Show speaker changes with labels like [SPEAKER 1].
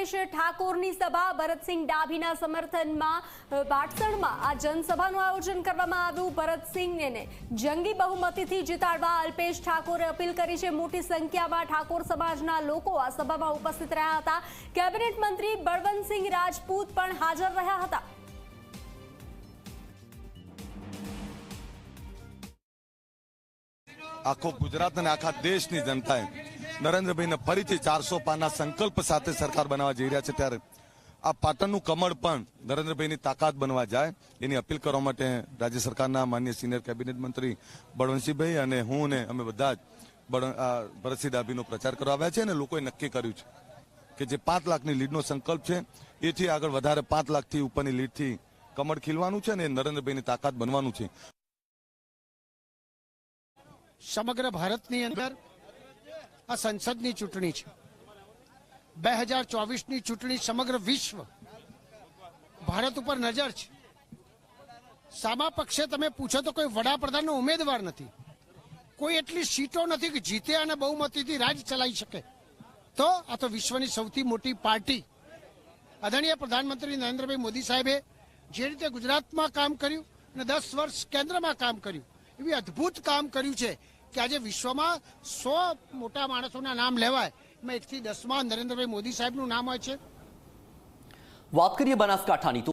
[SPEAKER 1] અલ્પેશ ઠાકોરની સભા ભરતસિંહ ડાભીના સમર્થનમાં પાટસણમાં આ જનસભાનું આયોજન કરવામાં આવ્યું. ભરતસિંહને જંગી બહુમતીથી જીતાડવા અલ્પેશ ઠાકોરે અપીલ કરી છે. મોટી સંખ્યામાં ઠાકોર સમાજના લોકો આ સભામાં ઉપસ્થિત રહ્યા હતા. કેબિનેટ મંત્રી બળવંતસિંહ રાજપૂત પણ હાજર રહ્યા હતા.
[SPEAKER 2] આખો ગુજરાત અને આખા દેશની જનતાએ નરેન્દ્રભાઈને ફરીથી ચારસો પાના સંકલ્પ સાથે સરકાર બનાવવા જઈ રહ્યા છે ત્યારે આ પાટણનું કમળ પણ નરેન્દ્રભાઈની તાકાત બનવા જાય એની અપીલ કરવા માટે રાજ્ય સરકારના માન્ય સિનિયર કેબિનેટ મંત્રી બળવંતસિંહભાઈ અને હું ને અમે બધા જ ભરતસિંહ ડાભીનો પ્રચાર કરવા આવ્યા છે અને લોકોએ નક્કી કર્યું છે કે જે પાંચ લાખની લીડનો સંકલ્પ છે, એથી આગળ વધારે પાંચ લાખથી ઉપરની લીડથી કમળ ખીલવાનું છે અને નરેન્દ્રભાઈની તાકાત બનવાનું છે.
[SPEAKER 3] સમગ્ર ભારતની અંદર આ સંસદની ચૂંટણી છે. બે હજાર ચોવીસની ચૂંટણી સમગ્ર વિશ્વ ભારત ઉપર નજર છે. સામા પક્ષે તમે પૂછો તો કોઈ વડાપ્રધાનનો ઉમેદવાર નથી. કોઈ એટલી સીટો નથી કે જીતે અને બહુમતીથી રાજ ચલાવી શકે. તો આ તો વિશ્વની સૌથી મોટી પાર્ટી. આદરણીય પ્રધાનમંત્રી નરેન્દ્રભાઈ મોદી સાહેબે જે રીતે ગુજરાતમાં કામ કર્યું અને દસ વર્ષ કેન્દ્રમાં કામ કર્યું, એવી અદ્ભુત કામ કર્યું છે. કે આજે વિશ્વમાં સો મોટા માણસોના નામ લેવાય. એમાં એકથી દસમાં નરેન્દ્રભાઈ મોદી સાહેબનું નામ હોય છે.
[SPEAKER 4] વાત કરીએ બનાસકાંઠાની